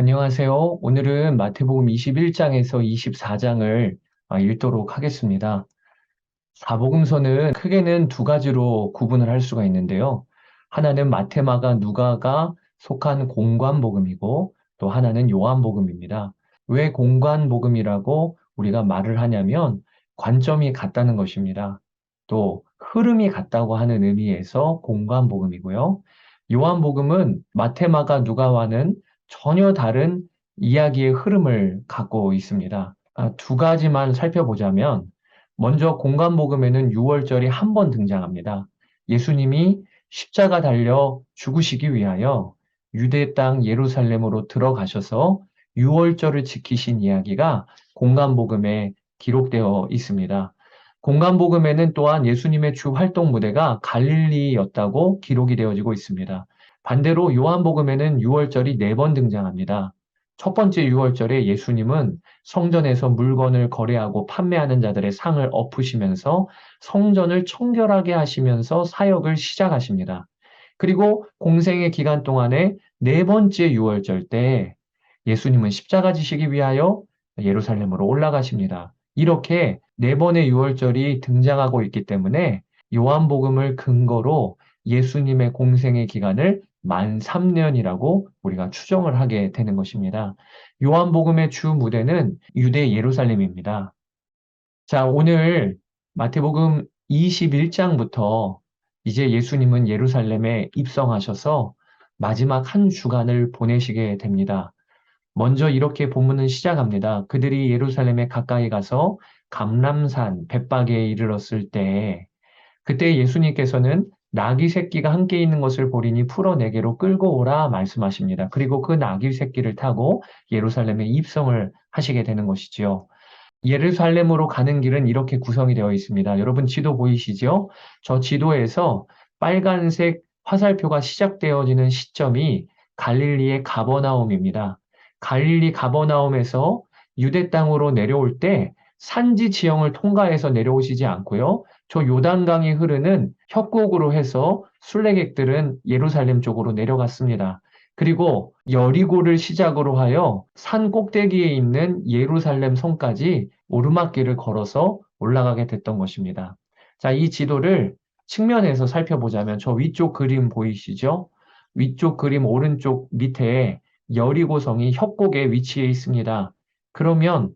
안녕하세요. 오늘은 마태복음 21장에서 24장을 읽도록 하겠습니다. 사복음서는 크게는 두 가지로 구분을 할 수가 있는데요. 하나는 마테마가 누가가 속한 공관복음이고 또 하나는 요한복음입니다. 왜 공관복음이라고 우리가 말을 하냐면 관점이 같다는 것입니다. 또 흐름이 같다고 하는 의미에서 공관복음이고요. 요한복음은 마테마가 누가와는 전혀 다른 이야기의 흐름을 갖고 있습니다. 아, 두 가지만 살펴보자면 먼저 공간복음에는 6월절이 한 번 등장합니다. 예수님이 십자가 달려 죽으시기 위하여 유대 땅 예루살렘으로 들어가셔서 6월절을 지키신 이야기가 공간복음에 기록되어 있습니다. 공간복음에는 또한 예수님의 주 활동 무대가 갈릴리였다고 기록이 되어지고 있습니다. 반대로 요한복음에는 6월절이 네 번 등장합니다. 첫 번째 6월절에 예수님은 성전에서 물건을 거래하고 판매하는 자들의 상을 엎으시면서 성전을 청결하게 하시면서 사역을 시작하십니다. 그리고 공생의 기간 동안에 네 번째 6월절 때 예수님은 십자가 지시기 위하여 예루살렘으로 올라가십니다. 이렇게 네 번의 6월절이 등장하고 있기 때문에 요한복음을 근거로 예수님의 공생의 기간을 만 3년이라고 우리가 추정을 하게 되는 것입니다. 요한복음의 주 무대는 유대 예루살렘입니다. 자, 오늘 마태복음 21장부터 이제 예수님은 예루살렘에 입성하셔서 마지막 한 주간을 보내시게 됩니다. 먼저 이렇게 본문은 시작합니다. 그들이 예루살렘에 가까이 가서 감람산 벳박에 이르렀을 때 그때 예수님께서는 나귀 새끼가 함께 있는 것을 보리니 풀어 내게로 끌고 오라 말씀하십니다. 그리고 그 나귀 새끼를 타고 예루살렘에 입성을 하시게 되는 것이지요. 예루살렘으로 가는 길은 이렇게 구성이 되어 있습니다. 여러분 지도 보이시죠? 저 지도에서 빨간색 화살표가 시작되어지는 시점이 갈릴리의 가버나움입니다. 갈릴리 가버나움에서 유대 땅으로 내려올 때 산지 지형을 통과해서 내려오시지 않고요. 저 요단강이 흐르는 협곡으로 해서 순례객들은 예루살렘 쪽으로 내려갔습니다. 그리고 여리고를 시작으로 하여 산 꼭대기에 있는 예루살렘 성까지 오르막길을 걸어서 올라가게 됐던 것입니다. 자, 이 지도를 측면에서 살펴보자면 저 위쪽 그림 보이시죠? 위쪽 그림 오른쪽 밑에 여리고성이 협곡에 위치해 있습니다. 그러면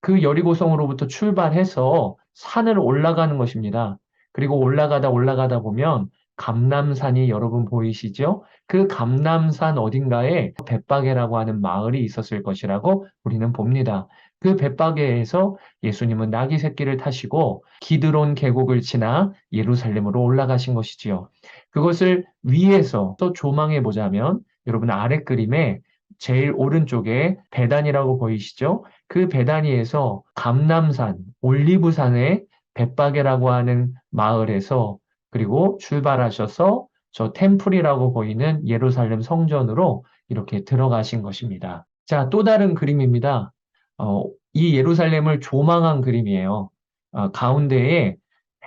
그 여리고성으로부터 출발해서 산을 올라가는 것입니다. 그리고 올라가다 올라가다 보면 감남산이 여러분 보이시죠? 그 감남산 어딘가에 벳바게라고 하는 마을이 있었을 것이라고 우리는 봅니다. 그 벳바게에서 예수님은 나귀 새끼를 타시고 기드론 계곡을 지나 예루살렘으로 올라가신 것이지요. 그것을 위에서 또 조망해 보자면 여러분 아래 그림에 제일 오른쪽에 배단이라고 보이시죠? 그 배단위에서 감남산, 올리브산의 벳바게라고 하는 마을에서 그리고 출발하셔서 저 템플이라고 보이는 예루살렘 성전으로 이렇게 들어가신 것입니다. 자, 또 다른 그림입니다. 어, 이 예루살렘을 조망한 그림이에요. 어, 가운데에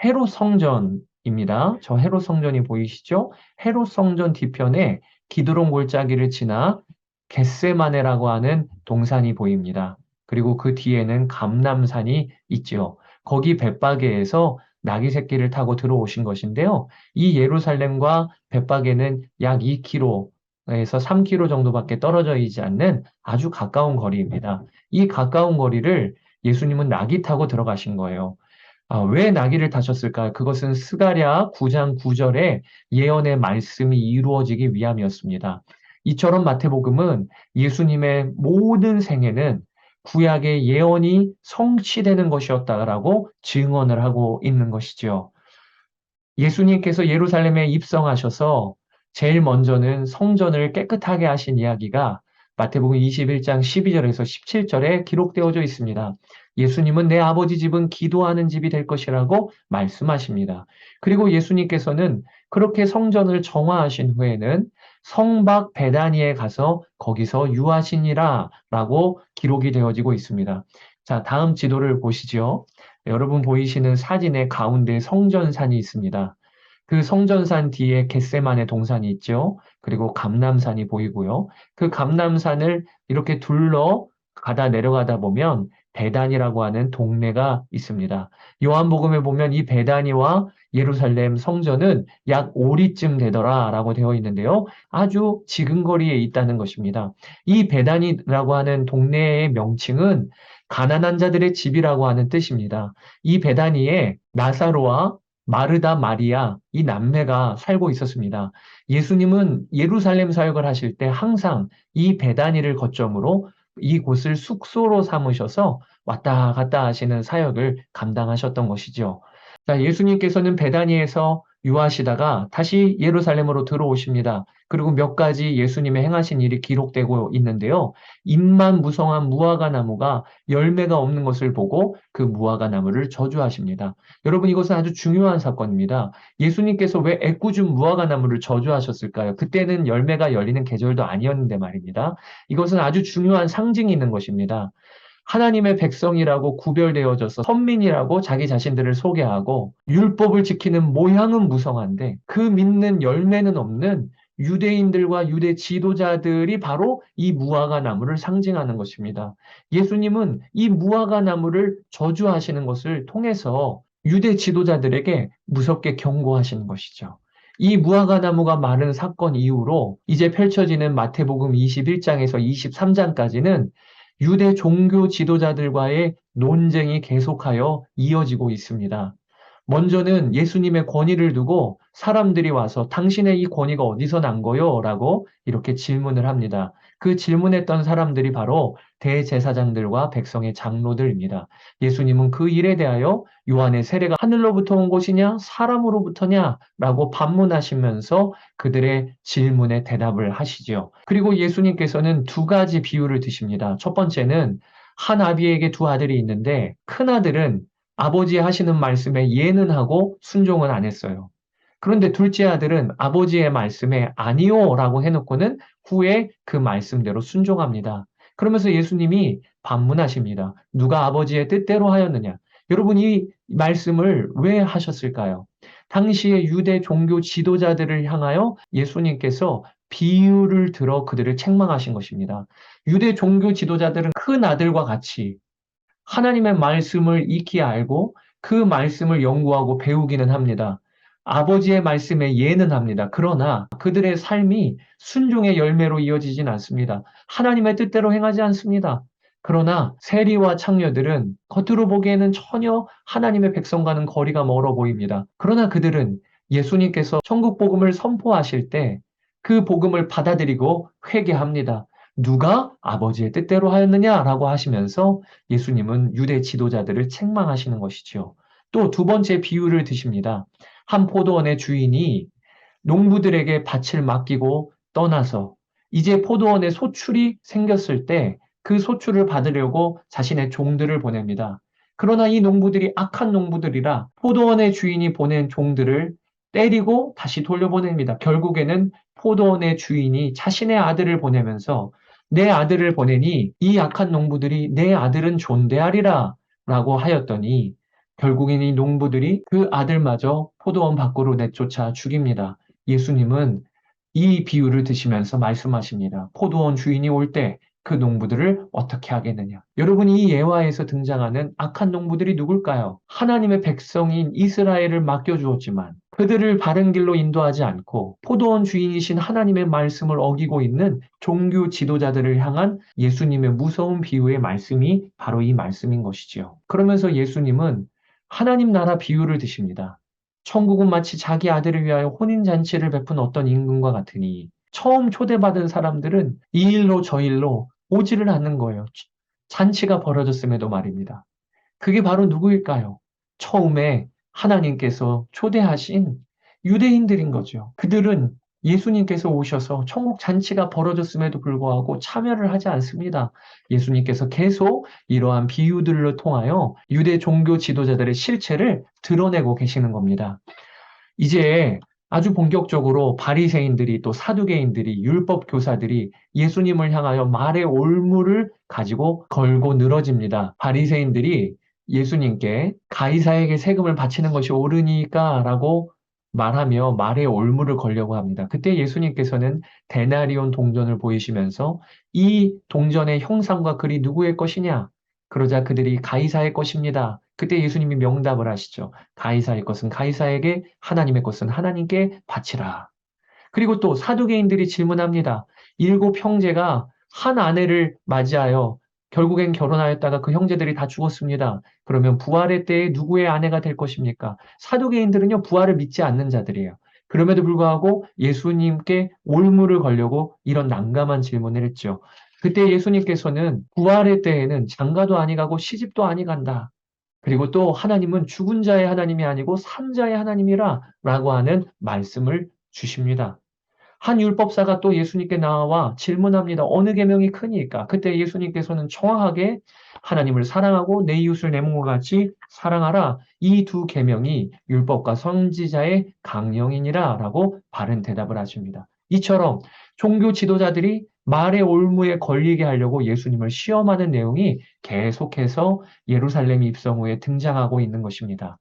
헤롯 성전입니다. 저 헤롯 성전이 보이시죠? 헤롯 성전 뒤편에 기드론 골짜기를 지나 겟세마네라고 하는 동산이 보입니다. 그리고 그 뒤에는 감남산이 있죠. 거기 벳바게에서 나귀 새끼를 타고 들어오신 것인데요. 이 예루살렘과 벳바게는 약 2km에서 3km 정도밖에 떨어져 있지 않는 아주 가까운 거리입니다. 이 가까운 거리를 예수님은 나귀 타고 들어가신 거예요. 아, 왜 나귀를 타셨을까? 그것은 스가랴 9장 9절에 예언의 말씀이 이루어지기 위함이었습니다. 이처럼 마태복음은 예수님의 모든 생애는 구약의 예언이 성취되는 것이었다라고 증언을 하고 있는 것이죠. 예수님께서 예루살렘에 입성하셔서 제일 먼저는 성전을 깨끗하게 하신 이야기가 마태복음 21장 12절에서 17절에 기록되어져 있습니다. 예수님은 내 아버지 집은 기도하는 집이 될 것이라고 말씀하십니다. 그리고 예수님께서는 그렇게 성전을 정화하신 후에는 성박 베다니에 가서 거기서 유하시니라 라고 기록이 되어지고 있습니다. 자, 다음 지도를 보시죠. 여러분 보이시는 사진의 가운데 성전산이 있습니다. 그 성전산 뒤에 겟세만의 동산이 있죠. 그리고 감람산이 보이고요. 그 감람산을 이렇게 둘러 가다 내려가다 보면 베단이라고 하는 동네가 있습니다. 요한복음에 보면 이 베다니와 예루살렘 성전은 약 5리쯤 되더라라고 되어 있는데요. 아주 지근거리에 있다는 것입니다. 이 베다니라고 하는 동네의 명칭은 가난한 자들의 집이라고 하는 뜻입니다. 이 베다니에 나사로와 마르다 마리아 이 남매가 살고 있었습니다. 예수님은 예루살렘 사역을 하실 때 항상 이 베다니를 거점으로 이곳을 숙소로 삼으셔서 왔다 갔다 하시는 사역을 감당하셨던 것이죠. 자, 예수님께서는 베다니에서 유하시다가 다시 예루살렘으로 들어오십니다. 그리고 몇 가지 예수님의 행하신 일이 기록되고 있는데요. 잎만 무성한 무화과 나무가 열매가 없는 것을 보고 그 무화과 나무를 저주하십니다. 여러분 이것은 아주 중요한 사건입니다. 예수님께서 왜 애꿎은 무화과 나무를 저주하셨을까요? 그때는 열매가 열리는 계절도 아니었는데 말입니다. 이것은 아주 중요한 상징이 있는 것입니다. 하나님의 백성이라고 구별되어져서 선민이라고 자기 자신들을 소개하고 율법을 지키는 모양은 무성한데 그 믿는 열매는 없는 유대인들과 유대 지도자들이 바로 이 무화과 나무를 상징하는 것입니다. 예수님은 이 무화과 나무를 저주하시는 것을 통해서 유대 지도자들에게 무섭게 경고하시는 것이죠. 이 무화과 나무가 마른 사건 이후로 이제 펼쳐지는 마태복음 21장에서 23장까지는 유대 종교 지도자들과의 논쟁이 계속하여 이어지고 있습니다. 먼저는 예수님의 권위를 두고 사람들이 와서 당신의 이 권위가 어디서 난 거요? 라고 이렇게 질문을 합니다. 그 질문했던 사람들이 바로 대제사장들과 백성의 장로들입니다. 예수님은 그 일에 대하여 요한의 세례가 하늘로부터 온 것이냐 사람으로부터냐 라고 반문하시면서 그들의 질문에 대답을 하시지요. 그리고 예수님께서는 두 가지 비유를 드십니다. 첫 번째는 한 아비에게 두 아들이 있는데 큰 아들은 아버지 하시는 말씀에 예는 하고 순종은 안 했어요. 그런데 둘째 아들은 아버지의 말씀에 아니요 라고 해놓고는 후에 그 말씀대로 순종합니다. 그러면서 예수님이 반문하십니다. 누가 아버지의 뜻대로 하였느냐? 여러분 이 말씀을 왜 하셨을까요? 당시의 유대 종교 지도자들을 향하여 예수님께서 비유를 들어 그들을 책망하신 것입니다. 유대 종교 지도자들은 큰 아들과 같이 하나님의 말씀을 익히 알고 그 말씀을 연구하고 배우기는 합니다. 아버지의 말씀에 예는 합니다. 그러나 그들의 삶이 순종의 열매로 이어지진 않습니다. 하나님의 뜻대로 행하지 않습니다. 그러나 세리와 창녀들은 겉으로 보기에는 전혀 하나님의 백성과는 거리가 멀어 보입니다. 그러나 그들은 예수님께서 천국 복음을 선포하실 때 그 복음을 받아들이고 회개합니다. 누가 아버지의 뜻대로 하였느냐라고 하시면서 예수님은 유대 지도자들을 책망하시는 것이지요. 또 두 번째 비유를 드십니다. 한 포도원의 주인이 농부들에게 밭을 맡기고 떠나서 이제 포도원에 소출이 생겼을 때 그 소출을 받으려고 자신의 종들을 보냅니다. 그러나 이 농부들이 악한 농부들이라 포도원의 주인이 보낸 종들을 때리고 다시 돌려보냅니다. 결국에는 포도원의 주인이 자신의 아들을 보내면서 내 아들을 보내니 이 악한 농부들이 내 아들은 존대하리라 라고 하였더니 결국엔 이 농부들이 그 아들마저 포도원 밖으로 내쫓아 죽입니다. 예수님은 이 비유를 드시면서 말씀하십니다. 포도원 주인이 올 때 그 농부들을 어떻게 하겠느냐. 여러분 이 예화에서 등장하는 악한 농부들이 누굴까요? 하나님의 백성인 이스라엘을 맡겨주었지만 그들을 바른 길로 인도하지 않고 포도원 주인이신 하나님의 말씀을 어기고 있는 종교 지도자들을 향한 예수님의 무서운 비유의 말씀이 바로 이 말씀인 것이지요. 그러면서 예수님은 하나님 나라 비유를 드십니다. 천국은 마치 자기 아들을 위하여 혼인잔치를 베푼 어떤 임금과 같으니 처음 초대받은 사람들은 이 일로 저 일로 오지를 않는 거예요. 잔치가 벌어졌음에도 말입니다. 그게 바로 누구일까요? 처음에 하나님께서 초대하신 유대인들인 거죠. 그들은 예수님께서 오셔서 천국 잔치가 벌어졌음에도 불구하고 참여를 하지 않습니다. 예수님께서 계속 이러한 비유들을 통하여 유대 종교 지도자들의 실체를 드러내고 계시는 겁니다. 이제 아주 본격적으로 바리새인들이 또 사두개인들이 율법 교사들이 예수님을 향하여 말의 올무를 가지고 걸고 늘어집니다. 바리새인들이 예수님께 가이사에게 세금을 바치는 것이 옳으니까 라고 말하며 말에 올무를 걸려고 합니다. 그때 예수님께서는 데나리온 동전을 보이시면서 이 동전의 형상과 글이 누구의 것이냐? 그러자 그들이 가이사의 것입니다. 그때 예수님이 명답을 하시죠. 가이사의 것은 가이사에게, 하나님의 것은 하나님께 바치라. 그리고 또 사두개인들이 질문합니다. 일곱 형제가 한 아내를 맞이하여 결국엔 결혼하였다가 그 형제들이 다 죽었습니다. 그러면 부활의 때에 누구의 아내가 될 것입니까? 사두개인들은요, 부활을 믿지 않는 자들이에요. 그럼에도 불구하고 예수님께 올무를 걸려고 이런 난감한 질문을 했죠. 그때 예수님께서는 부활의 때에는 장가도 아니 가고 시집도 아니 간다. 그리고 또 하나님은 죽은 자의 하나님이 아니고 산 자의 하나님이라 라고 하는 말씀을 주십니다. 한 율법사가 또 예수님께 나와 질문합니다. 어느 계명이 크니까? 그때 예수님께서는 정확하게 하나님을 사랑하고 내 이웃을 내 몸과 같이 사랑하라. 이 두 계명이 율법과 선지자의 강령이니라라고 바른 대답을 하십니다. 이처럼 종교 지도자들이 말의 올무에 걸리게 하려고 예수님을 시험하는 내용이 계속해서 예루살렘 입성 후에 등장하고 있는 것입니다.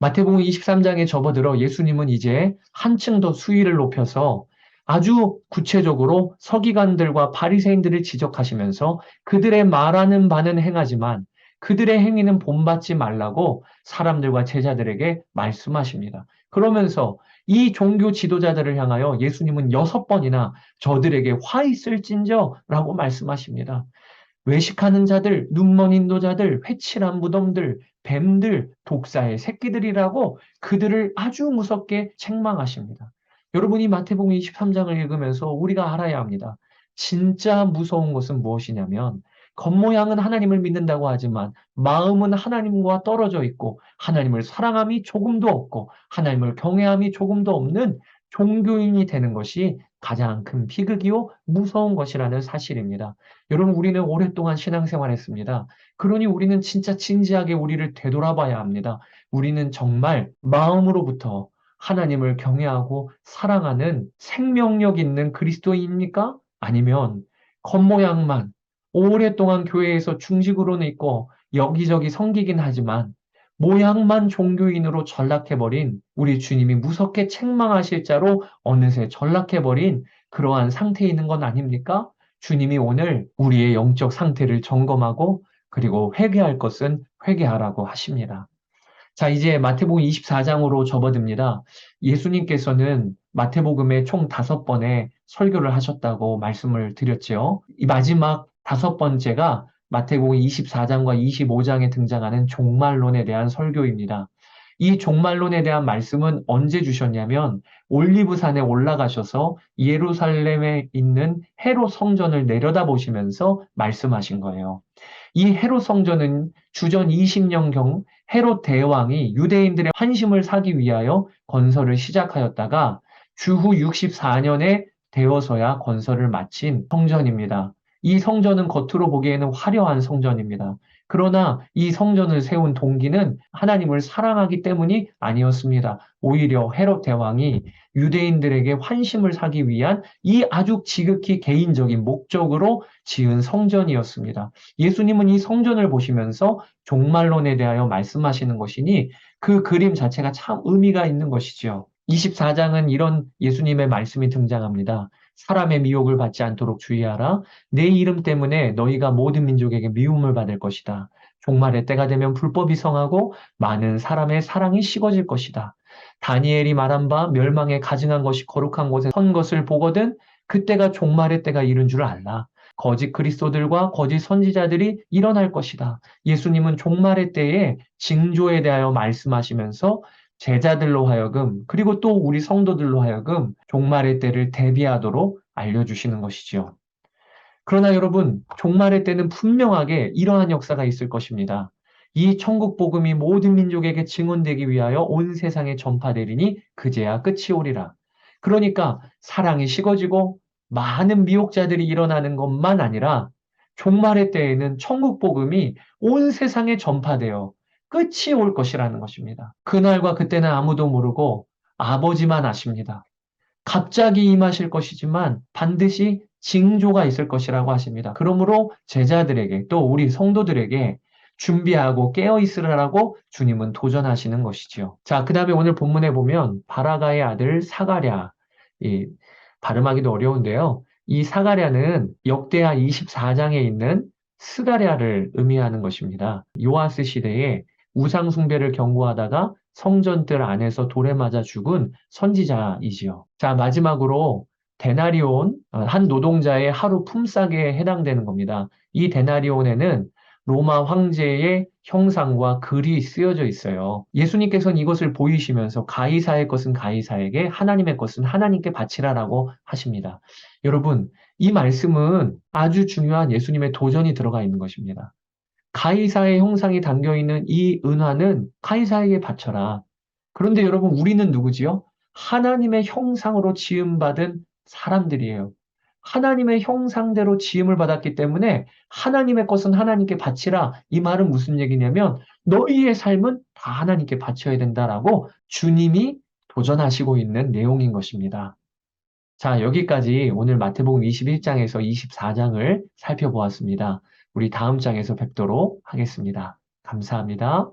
마태복음 23장에 접어들어 예수님은 이제 한층 더 수위를 높여서 아주 구체적으로 서기관들과 바리새인들을 지적하시면서 그들의 말하는 바는 행하지만 그들의 행위는 본받지 말라고 사람들과 제자들에게 말씀하십니다. 그러면서 이 종교 지도자들을 향하여 예수님은 여섯 번이나 저들에게 화 있을진저라고 말씀하십니다. 외식하는 자들, 눈먼 인도자들, 회칠한 무덤들, 뱀들, 독사의 새끼들이라고 그들을 아주 무섭게 책망하십니다. 여러분이 마태복음 23장을 읽으면서 우리가 알아야 합니다. 진짜 무서운 것은 무엇이냐면 겉모양은 하나님을 믿는다고 하지만 마음은 하나님과 떨어져 있고 하나님을 사랑함이 조금도 없고 하나님을 경외함이 조금도 없는 종교인이 되는 것이 가장 큰 비극이요 무서운 것이라는 사실입니다. 여러분 우리는 오랫동안 신앙생활했습니다. 그러니 우리는 진짜 진지하게 우리를 되돌아봐야 합니다. 우리는 정말 마음으로부터 하나님을 경외하고 사랑하는 생명력 있는 그리스도인입니까? 아니면 겉모양만 오랫동안 교회에서 중직으로는 있고 여기저기 섬기긴 하지만 모양만 종교인으로 전락해버린 우리 주님이 무섭게 책망하실 자로 어느새 전락해버린 그러한 상태에 있는 건 아닙니까? 주님이 오늘 우리의 영적 상태를 점검하고 그리고 회개할 것은 회개하라고 하십니다. 자, 이제 마태복음 24장으로 접어듭니다. 예수님께서는 마태복음에 총 다섯 번의 설교를 하셨다고 말씀을 드렸죠. 이 마지막 다섯 번째가 마태복음 24장과 25장에 등장하는 종말론에 대한 설교입니다. 이 종말론에 대한 말씀은 언제 주셨냐면 올리브산에 올라가셔서 예루살렘에 있는 헤롯 성전을 내려다보시면서 말씀하신 거예요. 이 헤롯 성전은 주전 20년경 헤롯 대왕이 유대인들의 환심을 사기 위하여 건설을 시작하였다가 주후 64년에 되어서야 건설을 마친 성전입니다. 이 성전은 겉으로 보기에는 화려한 성전입니다. 그러나 이 성전을 세운 동기는 하나님을 사랑하기 때문이 아니었습니다. 오히려 헤롯 대왕이 유대인들에게 환심을 사기 위한 이 아주 지극히 개인적인 목적으로 지은 성전이었습니다. 예수님은 이 성전을 보시면서 종말론에 대하여 말씀하시는 것이니 그 그림 자체가 참 의미가 있는 것이죠. 24장은 이런 예수님의 말씀이 등장합니다. 사람의 미혹을 받지 않도록 주의하라. 내 이름 때문에 너희가 모든 민족에게 미움을 받을 것이다. 종말의 때가 되면 불법이 성하고 많은 사람의 사랑이 식어질 것이다. 다니엘이 말한 바 멸망에 가증한 것이 거룩한 곳에 선 것을 보거든 그때가 종말의 때가 이른 줄 알라. 거짓 그리스도들과 거짓 선지자들이 일어날 것이다. 예수님은 종말의 때에 징조에 대하여 말씀하시면서 제자들로 하여금 그리고 또 우리 성도들로 하여금 종말의 때를 대비하도록 알려주시는 것이지요. 그러나 여러분, 종말의 때는 분명하게 이러한 역사가 있을 것입니다. 이 천국 복음이 모든 민족에게 증언되기 위하여 온 세상에 전파되리니 그제야 끝이 오리라. 그러니까 사랑이 식어지고 많은 미혹자들이 일어나는 것만 아니라 종말의 때에는 천국 복음이 온 세상에 전파되어 끝이 올 것이라는 것입니다. 그날과 그때는 아무도 모르고 아버지만 아십니다. 갑자기 임하실 것이지만 반드시 징조가 있을 것이라고 하십니다. 그러므로 제자들에게 또 우리 성도들에게 준비하고 깨어 있으라고 주님은 도전하시는 것이지요. 자, 그 다음에 오늘 본문에 보면 바라가의 아들 사가랴, 이 발음하기도 어려운데요. 이 사가랴는 역대하 24장에 있는 스가랴를 의미하는 것입니다. 요아스 시대에 우상 숭배를 경고하다가 성전들 안에서 돌에 맞아 죽은 선지자이지요. 자, 마지막으로 데나리온, 어, 한 노동자의 하루 품삯에 해당되는 겁니다. 이 데나리온에는 로마 황제의 형상과 글이 쓰여져 있어요. 예수님께서는 이것을 보이시면서 가이사의 것은 가이사에게, 하나님의 것은 하나님께 바치라라고 하십니다. 여러분, 이 말씀은 아주 중요한 예수님의 도전이 들어가 있는 것입니다. 가이사의 형상이 담겨 있는 이 은화는 가이사에게 바쳐라. 그런데 여러분, 우리는 누구지요? 하나님의 형상으로 지음 받은 사람들이에요. 하나님의 형상대로 지음을 받았기 때문에 하나님의 것은 하나님께 바치라. 이 말은 무슨 얘기냐면 너희의 삶은 다 하나님께 바쳐야 된다라고 주님이 도전하시고 있는 내용인 것입니다. 자, 여기까지 오늘 마태복음 21장에서 24장을 살펴보았습니다. 우리 다음 장에서 뵙도록 하겠습니다. 감사합니다.